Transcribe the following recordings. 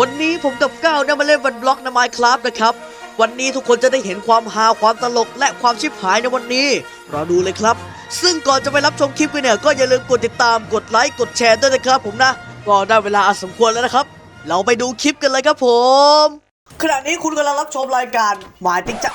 วันนี้ผมกับก้าวได้มาเล่นวันบล็อกใน Minecraft นะครับ วันนี้ทุกคนจะได้เห็นความฮาความตลกและความชิบหายในวันนี้รอดูเลยครับ ซึ่งก่อนจะไปรับชมคลิปกันเนี่ยก็อย่าลืมกดติดตามกดไลค์กดแชร์ด้วยนะครับ ผมนะก็ได้เวลาอันสมควรแล้วนะครับ เราไปดูคลิปกันเลยครับผม ขณะนี้คุณกำลังรับชมรายการหมายติ๊กจะ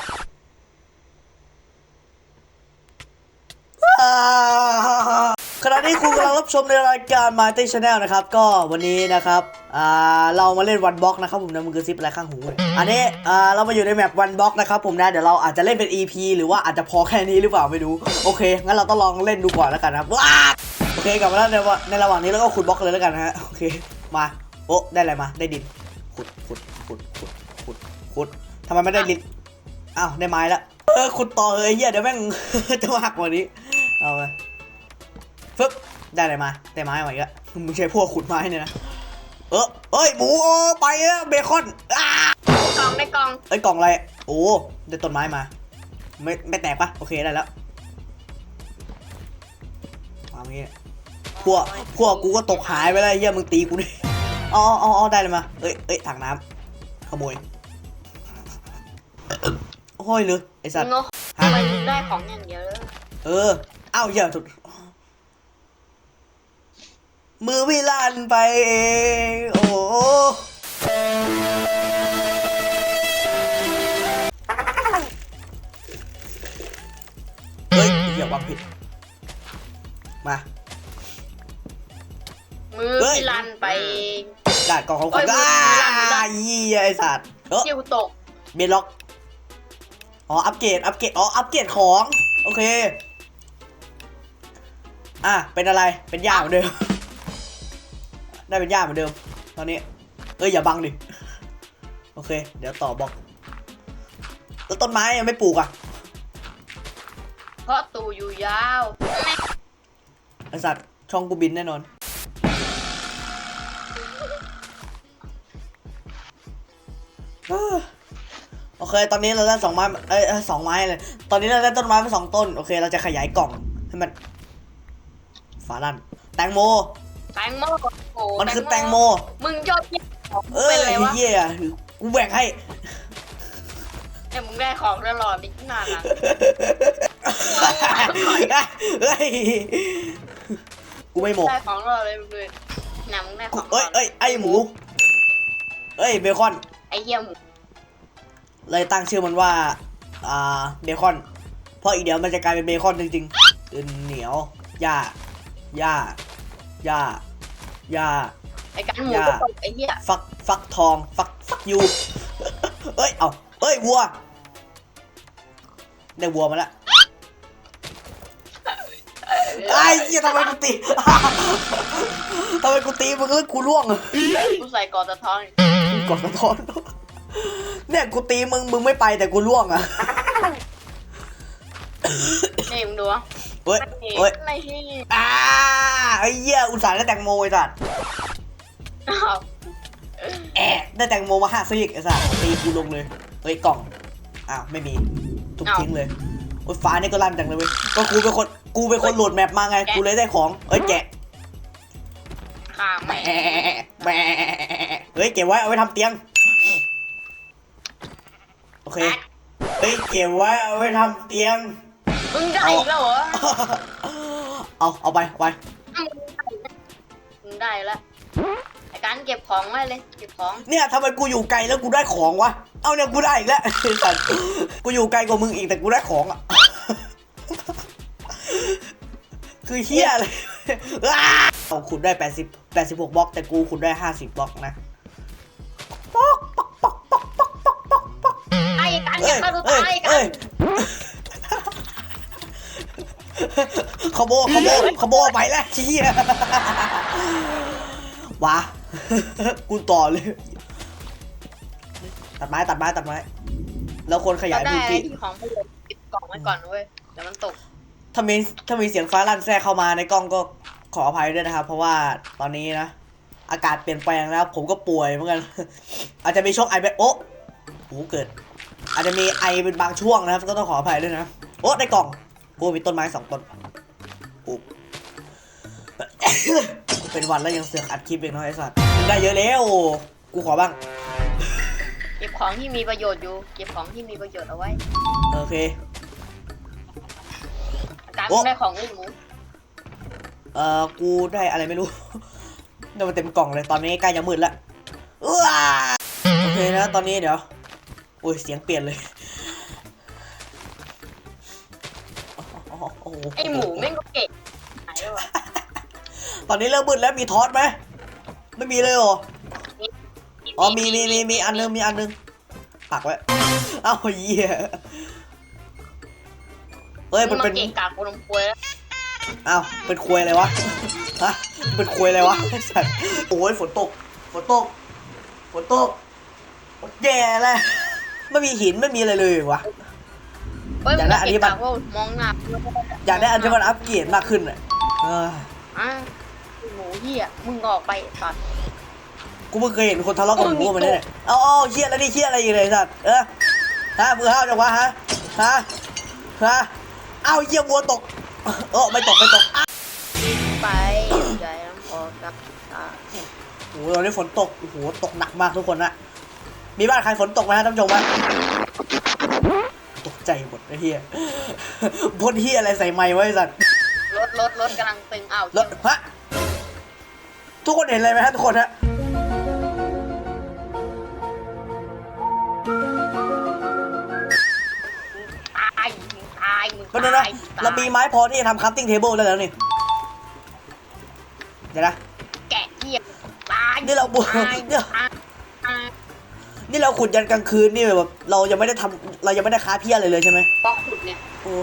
อ่า ขณะนี้คุณกำลังรับชมในรายการ m a r t y Channel นะครับ ก็วันนี้นะครับอ่าเรามาเล่นวันบล็อกนะครับผมนะมึงกระซิบอะไรข้างหูเลยอันนี้อ่าเรามาอยู่ในแมปวันบล็อกนะครับผมนะเดี๋ยวเราอาจจะเล่นเป็น EP หรือว่าอาจจะพอแค่นี้หรือเปล่าไม่รู้โอเคงั้นเราต้องลองเล่นดูก่อนแล้วกันนะครับว้าโอเคกลับมาแล้วในวะในระหว่างนี้แล้วก็ขุดบล็อกเลยแล้วกันนะฮะโอเคมาโอ้ได้อะไรมาได้ดินขุดขุดขุดขุดขุดขุดทำไมไม่ได้ดินอ้าวได้ไม้แล้วเออขุดต่อเลยไอ้เหี้ยเดี๋ยวแม่งจะมากกว่านี้เอาไป ฟึบได้อะไรมาได้ไม้มาอีกแล้วมึงใช้พวกขุดไม้เนี่ยนะเออเอ้ยหมูโอ้ไปแล้วเบคอนอ้ากล่องในกล่องเอ้ยกล่องอะไรโอ้ได้ต้นไม้มาไม่ไม่แตกปะโอเคได้แล้วมาเมื่อกี้พวกพวกกูก็ตกหายไปแล้วไอ้เหี้ยมึงตีกูนี่อ๋ออ๋ออ๋อได้เลยมาเอ้ยเอ้ยถังน้ำขโมยโอ้ยเลยไอสัตว์งกไปได้ของอย่างเดียวเลยเออเอ้าอย่าถูก มือวิลันไปเองโอ้โหเฮ้ยอย่าวางผิด มา มือเฮ้ยพิลันไป ด่านกล่องของเอ้คุณยมืออ้ามือลั่น ยี่ไอสัตว์เออคิวตก เบนล็อก อ๋อ อัปเกรด อัปเกรด อ๋อ อัปเกรดของ โอเค อะ เป็นอะไร เป็นยาเหมือนเดิม ได้เป็นยาเหมือนเดิม ตอนนี้ เอ้ยอย่าบังดิ โอเค เดี๋ยวต่อบอกแล้วต้นไม้ยังไม่ปลูกอะ เพราะตูอยู่ยาว ไอสัตว์ช่องกูบินแน่นอน โอเค ตอนนี้เราได้สองไม้เอ้ยเอ้ยสองไม้เลย ตอนนี้เราได้ต้นไม้มาสองต้น โอเค เราจะขยายกล่องให้มันฝาลั่นแตงโม แตงโมโอ้ มันคือแตงโม มึงยอดเยี่ยมของเอเป็นออะไรวะเหี้ยกูแบ่งให้ เนี่ยมึงได้ของตลอดนี่นานอะเฮ้ยกูไม่หมกได้ของตลอดเลยมึงเลยเนี่ยมึงได้ขกูองเอ้ยเอ้ยไอหมูเอ้ยเบคอน ไอ้เหี้ยหมูเลยตั้งชื่อมันว่า อ่า เบคอน เพราะอีกเดี๋ยวมันจะกลายเป็นเบคอนจริงๆเป็นเหนียวหญ้าหญ้าหญ้า หญ้าไอ้กันหมูอย่าก็ตกไอ้เหี้ยฟักฟักทอง ฟักฟักยูเอ้ย เอาเอ้ย วัว ได้วัวมาแล้วไอ้เหี้ยทำไมกูตีทำไมกูตีมึงแล้วกูร่วงกูใส่กอสะท้อนกดสะท้อน เนี่ยกูตีมึงมึงไม่ไปแต่กูร่วงอะนี่มึงดูวะเฮ้ยเฮ้ยไม่ใช่อ่าไอ้เหี้ยอุตส่าห์ได้แตงโมไอ้สัตว์อ้าวแอะได้แตงโมมาห้าซีกไอ้สัตว์ตีกูลงเลยเฮ้ยกล่องอ้าวไม่มีทุบทิ้งเลยโอ้ยฟ้านี่ก็ลั่นจังเลยเว้ยก็กูเป็นคนกูเป็นคนโหลดแมปมาไงกูเลยได้ของเอ้ยแกะข้าแหมแม่แหมเฮ้ยเก็บไว้เอาไว้ทำเตียงโอเคเฮ้ยเก็บไว้เอาไว้ทำเตียง มึงได้อีกแล้วเหรอเอาเอาไปไปมึงได้แล้วไอการเก็บของไว้เลยเก็บของเนี่ยทำไมกูอยู่ไกลแล้วกูได้ของวะเอาเนี่ยกูได้อีกแล้วสัตว์กูอยู่ไกลกว่ามึงอีกแต่กูได้ของอะคือเฮียเลยเอาขุณได้แปดสิบแปดสิบหกบล็อก แต่กูขุณได้ห้าสิบบล็อกนะปอกปอกปอกปอกปอกปอกอกไอ้การอยากฆ่าตัวตายกัน ขโมยขโมยขโมยไปแล้วเฮียว้ากูต่อเลย ตัดไม้ตัดไม้ตัดไม้ แล้วคนขยายได้พื้นอะไรที่ที่ของไม่เหลือเก็บกล่องไว้ก่อนเว้ยเดี๋ยวมันตก ถ้ามีถ้ามีเสียงฟ้าลั่นแทรกเข้ามาในกล้องก็ขออภัยด้วยนะครับ เพราะว่าตอนนี้นะ อากาศเปลี่ยนแปลงแล้ว ผมก็ป่วยเหมือนกัน อาจจะมีช่วงไอแบบโอ๊ะโอ้เกิด อาจจะมีไอเป็นบางช่วงนะครับ ก็ต้องขออภัยด้วยนะ โอ๊ะได้กล่อง กูมีต้นไม้สองต้นโอ้เป็นวันแล้วยังเสือกอัดคลิปเองเนาะไอ้สัตว์ได้เยอะแล้วกูขอบ้าง เก็บของที่มีประโยชน์อยู่ เก็บของที่มีประโยชน์เอาไว้โอเคการโอ้ ได้ของไอ้หมูเอ่อกูได้อะไรไม่รู้ ได้มาเต็มกล่องเลยตอนนี้ใกล้จะมืดแล้วอ้วโอเคนะตอนนี้เดี๋ยวโอ้ยเสียงเปลี่ยนเลย ไอ้หมูแม่งก็เก่งไหนวะตอนนี้เริ่มมืดแล้วมีทอสไหมไม่มีเลยเหรออ๋อมีมีมีมีอันนึงมีอันนึงปักไว้เอ้าเหี้ยเฮ้ยมึมังนมาเป็นเก่งกากกูลงควยแล้วอ้าวเป็นควยอะไรวะฮะเป็นควยอะไรวะไอ้สัตว์โอ้ยฝนตกฝนตกฝนตกแย่เลยไม่มีหินไม่มีอะไรเลยวะ เฮ้ยอมึยากงได้มาอันนี้เก่งบ้างกากว่ามองหน้ากูแล้วก็อยากได้อันที่มันอัปเกรดมากขึ้นอะเอออะไอ้หมูเหี้ยมึงออกไปตัดกูเพิ่งเคยเห็นคนทะเลาะกับหมูมันเนี่ยเอาเอาเชี่ยแล้วนี่เชี่ยอะไรอยู่เลยไอ้สัตว์เออฮะมือห้าวจังวะฮะฮะฮะเอาเยี่ยวัวตกเออไม่ตกไม่ตกอ้าวไปใจน้ำออกกับตาโอ้โหตอนนี้ฝนตกโอ้โหตกหนักมากทุกคนนะมีบ้านใครฝนตกไหมฮะท่านผู้ชมฮะตก ใจหมดไอ้เหี้ยบนเหี้ยอะไรใส่ไม้ไว้ไอ้สัตว์รถรถรถกำลังตึงอ้าวแล้วฮะทุกคนเห็นอะไรไหมฮะทุกคนฮะตายมึงตายมึงก็นั่นนะตายเรามีไม้พอที่จะทำคัพติ้งเทเบิลได้แล้วนี่เดี๋ยวนะแกะเหี้ยตายนี่เราบุตายเนี่ยตายตาย นี่เราขุดยันกลางคืนนี่แบบเรายังไม่ได้ทำเรายังไม่ได้ค้าเพี้ยอะไรเลยใช่ไหมบล็อกขุดเนี่ยโอ้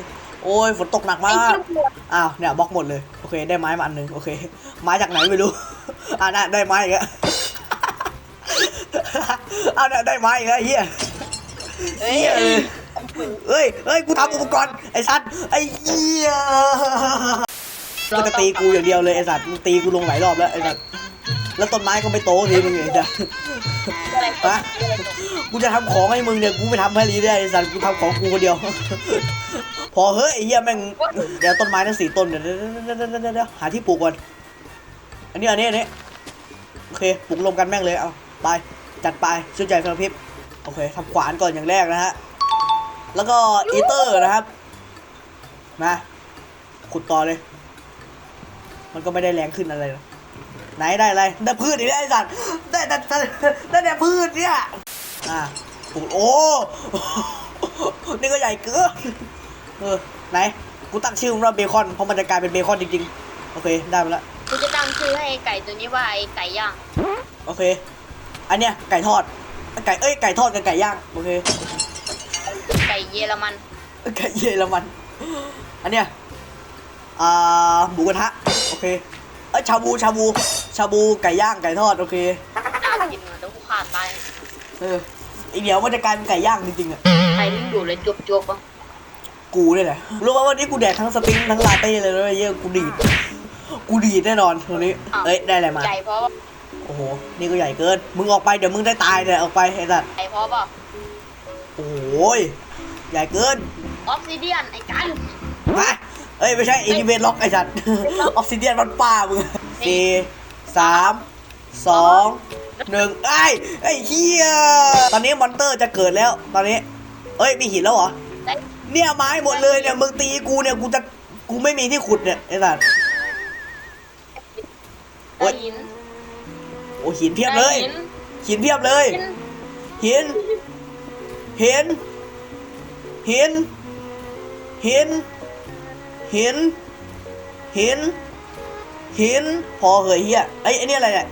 โอ้ยฝนตกหนักมาไอ้กเหี้ยปวดอ้าวเนี่ยบล็อกหมดเลยโอเคได้ไม้มาอันหนึงโอเคไม้จากไหนไม่รู้ อ่าน่ะได้ไม้อีกแล้วอ้าวเนี่ยได้ไม้อีกแล้วเฮียเฮ้ยเหี้ยเออเอ้ยเอ้ยกูทำอุปกรณ์ไอ้สัตว์ไอ้เหี้ยมันจะตีกูอย่างเดียวเลยไอ้สัตว์มึงตีกูลงหลายรอบแล้วไอ้สัตว์ แล้วต้นไม้ก็ไม่โตทีมึงไอ้สัตว์อะไรฮะกูจะทำของให้มึงเนี่ยกูไม่ทำให้ลีได้ไอ้สัตว์กูทำของกูคนเดียว พอเฮ้ยไอ้เหี้ยแม่งเดี๋ยวต้นไม้ทั้งสี่ต้นเดี๋ยวเดี๋ยวเดี๋ยวเดี๋ยวเดี๋ยวเดี๋ยวหาที่ปลูกก่อนอันนี้อันนี้อันนี้โอเคปลูกรวมกันแม่งเลยเอาไปจัดไปชื่อใจพระพริบโอเคทำขวานก่อนอย่างแรกนะฮะแล้วก็อีเตอร์นะครับมาขุดต่อเลย มันก็ไม่ได้แรงขึ้นอะไรหรอก ไหนได้อะไรได้พืชอีกแล้วไอ้สัตว์ได้ได้ได้ได้แต่พืชเนี่ยอะปลูกโอ้นี่ก็ใหญ่เกินเออไหนกูตั้งชื่อมันว่าเบคอนเพราะมันจะกลายเป็นเบคอนจริงๆโอเคได้มาแล้วกูจะตั้งชื่อให้ไอ้ไก่ตัวนี้ว่าไอ้ไก่ย่างโอเค อันเนี้ยไก่ทอดไก่เอ้ยไก่ทอดกับไก่ย่างโอเคไก่เยอรมันไก่เยอรมัน อันเนี้ยอ่าหมูกระทะโอเคเอ้ยชาบูชาบูชาบูไก่ย่างไก่ทอดโอเคน่ากินเหมือนต้องกูขาดตายเอออีกเดี๋ยวมันจะกลายเป็นไก่ย่างจริงๆอะไก่ที่อยู่เลยจบจบๆอะกูเนี่ยแหละรู้ป่าวันนี้กูแดกทั้งสปริงทั้งลาเต้เลยเลยเยอะกูดีดกูดีดแน่นอนวันนี้เอ้ยได้อะไรมาไก่เพราะว่าโอ้โหนี่ก็ใหญ่เกินมึงออกไปเดี๋ยวมึงได้ตายเลยออกไปไอ้สัตว์ไก่เพราะว่าโอ้ยใหญ่เกินออกซิเดียนไอ้กันมา เอ้ย ไม่ใช่อินิเวตล็อกไอ้สัตว์ออฟซิเดียนมันป้ามึงสี่สามสองหนึ่งไอ้ไอ้เฮียตอนนี้มอนเตอร์จะเกิดแล้วตอนนี้ เอ้ย มีหินแล้วเหรอได้เนี่ยไม้หมดเลยเนี่ยมึงตีกูเนี่ยกูจะกูไม่มีที่ขุดเนี่ยไอ้สัตว์โอ๊ได้ยหินโอ้หินเพียบเลยได้หินหินเพียบเลยหินหินหินหิน หินหิน หิน หิน พอเหยเฮียไอ้ยไอ้นี่อะไรเนี่ย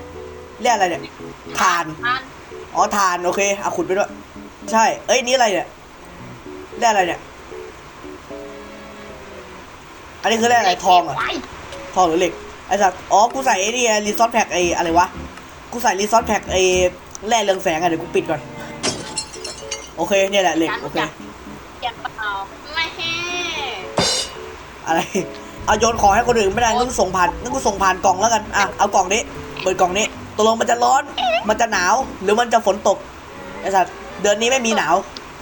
เรียกอะไรเนี่ยทานทานอ๋อทานโอเคเอาขุดไปด้วย ใช่ เอ้ยนี่อะไรเนี่ยเรียกอะไรเนี่ย อันนี้คือเรียกอะไรทองเหรอะไว้ทองหรือเหล็กไอ้สัตว์อ๋อกูใส่ไอ้นี่รีซอสแพ็กไอ้อะไรวะกูใส่รีซอสแพ็กไอ้แร่เรืองแสงอะเดี๋ยวกูปิดก่อน โอเคเนี่ยแหละเหล็กการโอรู้เคจักแกนเปล่าไม่แฮ่ อะไรเอาโยนของให้คนอื่นไม่ได้ต้องส่งผ่านต้องกูส่งผ่านกล่องแล้วกันอะเอากล่องนี้เปิดกล่องนี้ตกลงมันจะร้อนมันจะหนาว หรือมันจะฝนตกไอ้สัตว์เดือนนี้ไม่มีหนาว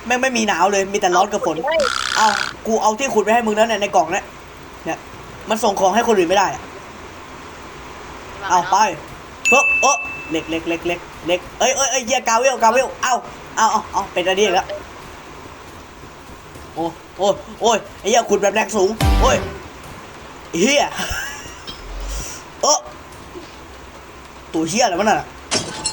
แม่งไม่มีหนาวเลยมีแต่ร้อนกับฝนเฮ้ยเอากูเอาที่ขุดไปให้มึงแล้วเนี่ยในกล่องเนี้ยเนี่ย มันส่งของให้คนอื่นไม่ได้อะเอาไปโอ้โอ้เหล็กเหล็กเหล็กเหล็กเหล็กเอ้ยเอ้ยเอ้ยเหี้ยกาเวลกาเวลเอ้าเอ้าเอ้าเอ้าเป็นอะไรอีกแล้วโอ้ โอ้ยโอ้ยไอ้เหี้ยขุดแบบแรงสูง โอ้ยเฮียโอ้ตัวเฮียอะไรวะนั่นน่ะ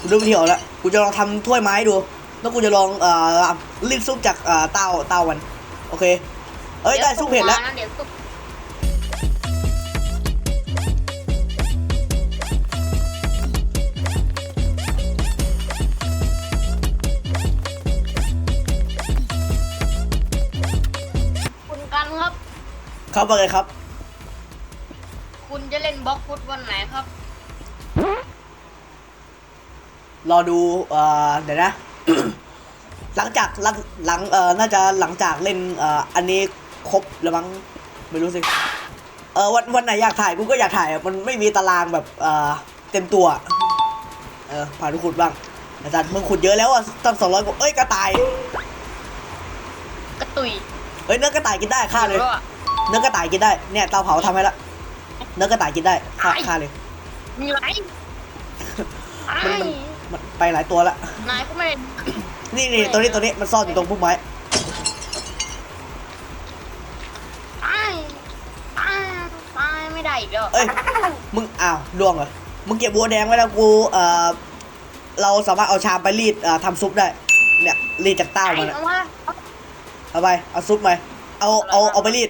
กูดูไปเที่ยวแล้วกูจะลองทำถ้วยไม้ดู แล้วกูจะลองเอ่อรีดซุปจากเอ่อเตาเตามัน โอเค เอ้ยได้ซุปเห็ดแล้ว เดี๋ยวซุป เข้ามาเลยครับ คุณจะเล่นบล็อกฟุตวันไหนครับ รอดูเอ่อเดี๋ยวนะ หลังจากหลังหลังเอ่อน่าจะหลังจากเล่นเอ่ออันนี้ครบแล้วมั้งไม่รู้สิเออวันวันไหนอยากถ่ายกูก็อยากถ่ายอะมันไม่มีตารางแบบเอ่อเต็มตัว เออผ่านทุกขุดบ้างอาจารย์มึงขุดเยอะแล้วอะตั้งสองร้อยกว่าเอ้ยกระต่าย กระตุยเอ้ยเนื้อกระต่ายกินได้ฆ่าเลยหรือว่า เนื้อกระต่ายกินได้ เนี่ยเตาเผาทำให้ละ เนื้อกระต่ายกินได้ฆ่าฆ่าเลย มีไรไอ้มันมันมันไปหลายตัวละ นายก็ไม่ได้นี่นี่ตัวนี้ตัวนี้มันซ่อนอยู่ตรงพุ่มไม้ตายตายตายไม่ได้อีกแล้วเอ้ย มึงอ้าวล่วงเหรอ มึงเก็บบัวแดงไว้แล้วกู เอ่อ เราสามารถเอาชามไปรีดเอ่อทำซุปได้ เนี่ยรีดจากเต้ามันไอ้อะเอาว่าเอาไป เอาซุปไป เอาเอาเอาไปรีด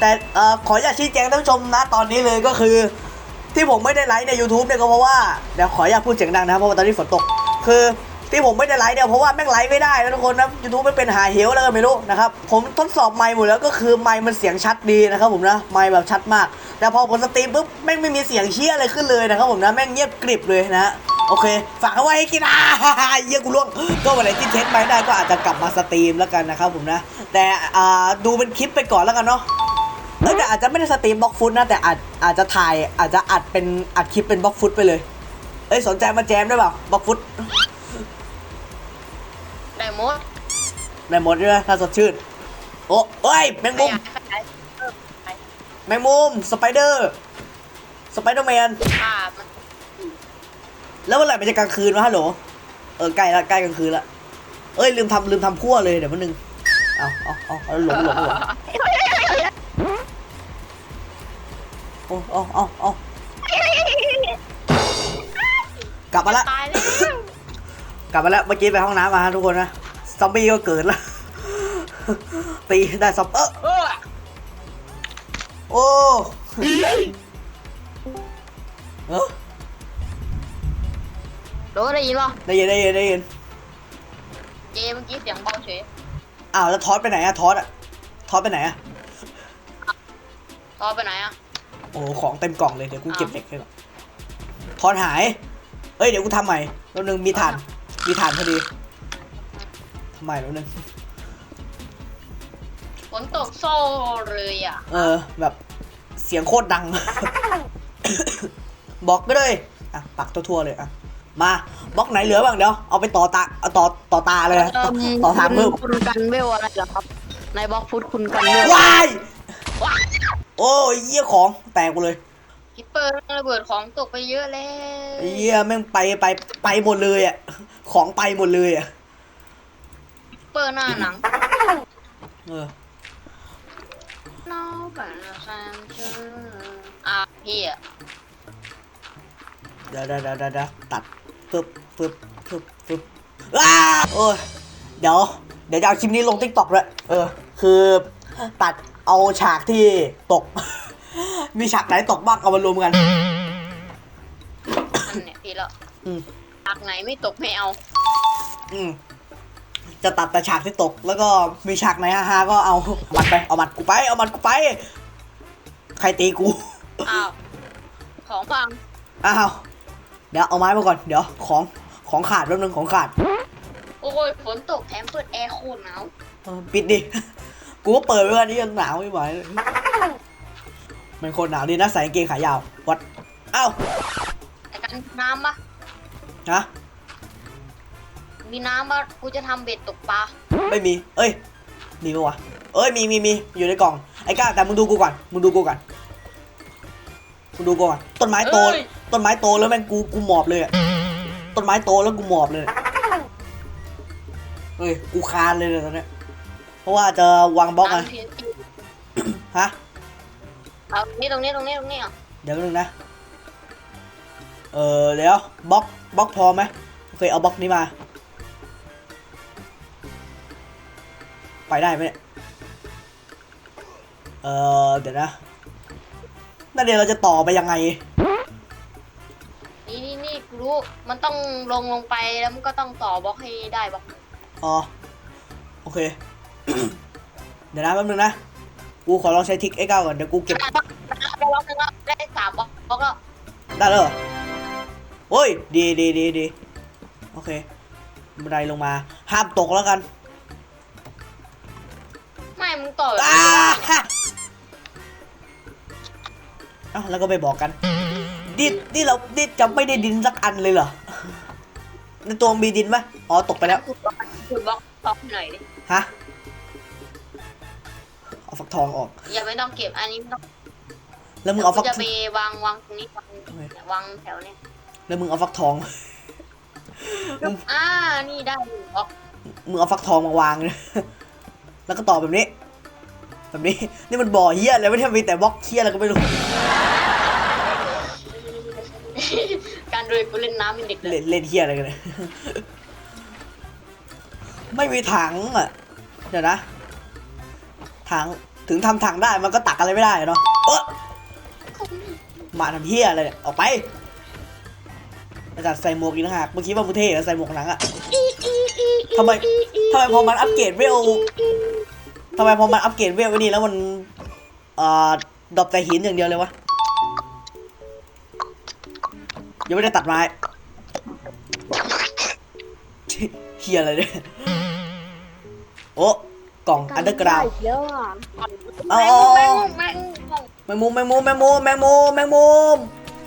แต่เอ่อขออยากชี้แจงท่านผู้ชมนะตอนนี้เลยก็คือ ที่ผมไม่ได้ไลฟ์ใน YouTube เนี่ยก็เพราะว่าเดี๋ยวขออยากพูดเสียงดังนะครับเพราะว่าตอนนี้ฝนตก คือที่ผมไม่ได้ไลฟ์เนี่ยเพราะว่าแม่งไลฟ์ไม่ได้นะทุกคนนะยูทูบไม่เป็นหาเหวแล้วก็ไม่รู้นะครับผมทดสอบไมค์หมดแล้วก็คือไมค์มันเสียงชัดดีนะครับผมนะไมค์แบบชัดมาก แต่พอผมสตรีมปุ๊บแม่งไม่มีเสียงเชี่ยอะไรขึ้นเลยนะครับผมนะแม่งเงียบกริบเลยนะโอเค ฝากเอาไว้ให้กินอ่าเยี่ยกูล่วงก็วันไหนที่เทสไม่ได้ก็อาจจะกลับมาสตรีมแล้วกันนะครับผมนะ แต่ดูเป็นคลิปไปก่อนแล้วกันเนาะ เอ้ยแต่อาจจะไม่ได้สตรีมบล็อกฟุตนะแต่อาจอาจจะถ่ายอาจจะอัดเป็นอัดคลิปเป็นบล็อกฟุตไปเลย เอ้ยสนใจมาแจมได้เปล่าบล็อกฟุตได้หมดได้หมดใช่ไหมถ้าสดชื่น โอ้เอ้ยแมงไม่มุมอยากขยายเออไปแมงมุมสไปเดอร์สไปเดอร์แมนฆ่ามันแล้วเมื่อไหร่มันจะกลางคืนวะฮัลโหลเออใกล้ละใกล้กลางคืนละเอ้ยลืมทำลืมทำพั่วเลยเดี๋ยวมันนึงเอาเอาเอาเอาหลงหลงหลงโอ้เอาเอาเอากลับมาละ ตายแล้วกลับมาแล้วเมื่อกี้ไปห้องน้ำมาฮะทุกคนนะซอมบี้ก็เกิดแล้ว ตีได้ซอมเออเออโอ้เออโดนได้ยินป่ะได้ยินได้ยินได้ยินเจเมื่อกี้เสียงเบาเฉยอ้าวแล้วทอสไปไหนอะทอสอะทอสไปไหนอะ ต่อไปไหนอะ โอ้โหของเต็มกล่องเลยเดี๋ยวกูเก็บเหล็กให้ก่อนทอสหาย เอ้ยเดี๋ยวกูทำใหม่แล้วนึงมีฐาน มีฐานพอดีทำใหม่แล้วนึงฝนตกโซ่เลยอะ เออ แบบเสียงโคตรดัง บอกก็เลยอะปักทั่วๆเลยอะมาบล็อกไหนเหลือบ้างเดี๋ยวเอาไปต่อตาเอาต่อต่อตาเลยนะต่อต่อทางเพิ่มคุณกันเวลอะไรเหรอครับ ในบล็อกฟุตคุณกันเวลวายว้า โอ้ยเยี่ยของแตกหมดเลยคิปเปอร์ระเบิดของตกไปเยอะแล้วไอ้เยี่ยแม่งไปไปไปหมดเลยอะของไปหมดเลยอะคิปเปอร์หน้าหนังเออน้องแบบแซมเจออะพี่อะเดี๋ยวเดี๋ยวเดี๋ยวเดี๋ยวเดี๋ยวตัดปึ๊บปึ๊บปึ๊บปึ๊บอ้าโอ้ยเดี๋ยวเดี๋ยวจะเอาคลิปนี้ลงทิกตอกเลยเออ คือตัด เอาฉากที่ตก มีฉากไหนตกบ้างเอามารวมกัน อันเนี้ยพี่แล้วอืม ฉากไหนไม่ตกไม่เอาอืม จะตัดแต่ฉากที่ตก แล้วก็มีฉากไหนฮาๆก็เอาหมัดไป เอาหมัดกูไป เอาหมัดกูไป ใครตีกู อ้าวของฟังอ้าว เดี๋ยวเอาไม้มาก่อน เดี๋ยวของของขาดแป๊บนึงของขาด โอ้ยฝนตกแถมเปิดแอร์โคตรหนาวเออปิดดิ กูก็เปิดไว้วันนี้ยังหนาวไม่ไหวเลยมันโคนหนาวดีนะใส่กางเกงขายาว วัดเอ้าไอ้กันน้ำปะฮะมีน้ำปะกูจะทำเบ็ดตกปลาไม่มี เอ้ย มีปะวะ เอ้ย มีมีมีอยู่ในกล่อง ไอ้ก้าแต่มึงดูกูก่อน มึงดูกูก่อน มึงดูกูก่อน ต้นไม้โตเอ้ยต้นไม้โตแล้วแม่งกู กูหมอบเลยอะต้นไม้โตแล้วกูหมอบเลยเฮ้ย กูคานเลยเนี่ยตอนเนี้ย เพราะว่าจะวางบล็อกไงน้ำเพียงฮะเอานี่ตรงนี้ตรงนี้ตรงนี้อะเดี๋ยวแป๊บนึงนะ เออเดี๋ยวบล็อกบล็อกพอไหมโอเคเอาบล็อกนี้มา ไปได้ไหมเนี่ยเออเดี๋ยวนะนั่นเดี๋ยวเราจะต่อไปยังไง นี่นี่นี่กูรู้ มันต้องลงลงไปแล้วมันก็ต้องต่อบล็อกให้ได้บล็อกอ๋อ โอเค เดี๋ยวนะแป๊บนึงนะ กูขอลองใช้ทิก X9 ก่อนเดี๋ยวกูเก็บ ได้บล็อกได้บล็อกหนึงแล้วได้สามบล็อกบล็อกแล้วได้แล้วเหรอโอ้ย ดีดีดีดีโอเคบันไดลงมา ห้ามตกแล้วกันไม่มึงต่ออ้าฮะเอ้าแล้วก็ไปบอกกัน ดินนี่เรานี่จะไม่ได้ดินสักอันเลยเหรอ ในตัวมีดินไหมอ๋อ ตกไปแล้วขุดบล็อกขุดบล็อกบล็อกหน่อยดิฮะ เอาฟักทองออก อย่าไม่ต้องเก็บอันนี้ไม่ต้องแล้วมึงเอาฟักจะไปวางวางตรงนี้วางโอเคเนี่ยวางแถวเนี้ยแล้วมึงเอาฟักทองมึงอ่านี่ได้อยู่บล็อกมึงเอาฟักทองมาวางเลยแล้วก็ต่อแบบนี้แบบนี้นี่มันบ่อเฮียอะไรไม่ใช่มีแต่บล็อกเฮียอะไรก็ไม่รู้การโดยกูเล่นน้ำเป็นเด็กเลเล่ยนเล่นเฮียอะไรกันเนี่ยไม่มีถังอะเดี๋ยวนะ ถังถึงทำถังได้มันก็ตักอะไรไม่ได้เนาะเออมาทำเฮียอะไรเนี่ยออกไปอาจารย์ใส่หมวกอีกนะฮะเมื่อกี้ว่ามึงเท่เหรอใส่หมวกหนังอะทำไมทำไมพอมันอัปเกรดเวลทำไมพอมันอัปเกรดเวลไว้นี่แล้วมันเอ่อดรอปแต่หินอย่างเดียวเลยวะยังไม่ได้ตัดไม้เฮียอะไรเนี่ยโอ้ กล่องอันเดอร์กราวเยอะอะเอาแมเอางเอาแมงแมงแมงมุมแมงมุมแมงมุมแมงมุมแมงมุม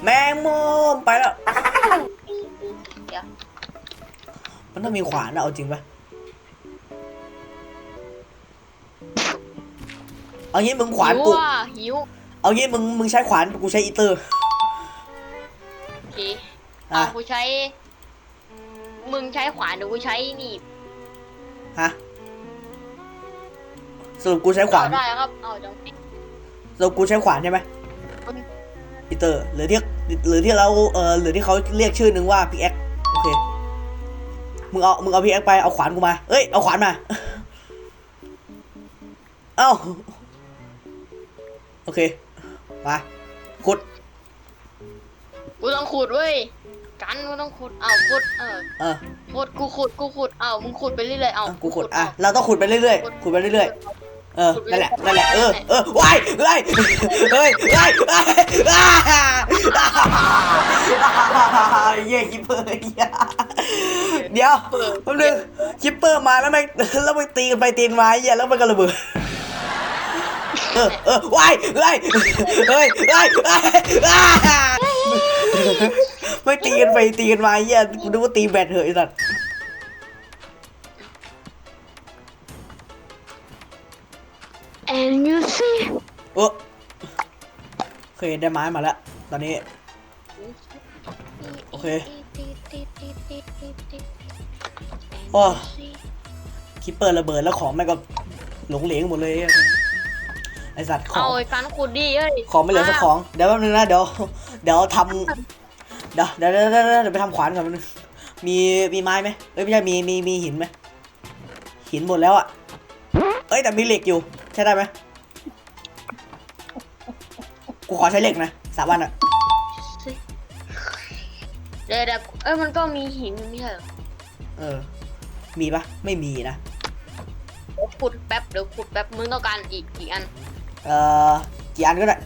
แมงมุมไปแล้ว เดี๋ยวมันต้องมีขวานอะเอาจริงปะเอางี้มึงขวานหิวกูอะหิวเอางี้มึงมึงใช้ขวานกูใช้อีเตอร์ โอเคอะเอากูใช้ มึงใช้ขวานเดี๋ยวกูใช้นี่ฮะ สรุปกูใช้ขวานเอได้ครับเอาจังสิสรุปกูใช้ขวานใช่ไหมอีเตอร์หรือที่หรือที่เราเออหรือที่เขาเรียกชื่อหนึ่งว่าพิกแอคโอเคมึงเอามึงเอาพิกแอคไปเอาขวานกูมาเอ้ยเอาขวานมาเอ้าโอเคมาขุดกูต้องขุดเว้ยกันกูต้องขุดเอาขุดเออเออขุดกูขุดกูขุดเอามึงขุดไปเรื่อยๆเอาอะกูขุดอะเราต้องขุดไปเรื่อยๆขุดไปเรื่อยๆ เออ นั่นแหละ นั่นแหละ เออ เออว้ายเฮ้ยเฮ้ยเฮ้ยเฮ้ยอ้าเย่คิปเปอร์เหี้ยเดี๋ยวแป๊บนึงคิปเปอร์มาแล้วแม่แล้วมันตีกันไปตีกันมาเหี้ยแล้วมันก็ระเบิดเออเออว้ายเฮ้ยเฮ้ยเฮ้ยเฮ้ยอ้าไม่ตีกันไปตีกันมาเหี้ยกูว่าตีแบตเหอะไอ้สัตว์ แอนยูซี่เออเคยได้ไม้มาแล้ว ตอนนี้ โอเคโอ้ คิปเปอร์ระเบิดแล้วของแม่งก็หลงเหลงหมดเลยไอ้ไอสัตว์ขอเอางไอ้การขุดดิเอ้ยของไม่เหลือสักของเดี๋ยวแป๊บนึงนะเดี๋ยวเดี๋ยวทำเดี๋ยวเดี๋ยวเดี๋ยวเดี๋ยวเดี๋ยวไปทำขวานก่อนแป๊บนึงมีมีไม้ไหมเอ้ยไม่ใช่มีมีมีหินไหมหินหมดแล้วอะเอ้ยแต่มีเหล็กอยู่ ใช้ได้ไหมกูขอใช้เหล็กนะสามวันอะเดี๋ยวเดี๋ยวเอ้ยมันก็มีหินไม่ใช่เหรอเออ มีปะไม่มีนะเดี๋ยวขุดแป๊บเดี๋ยวขุดแป๊บมึงต้องการอีกกี่อัน เอ่อกี่อันก็ได้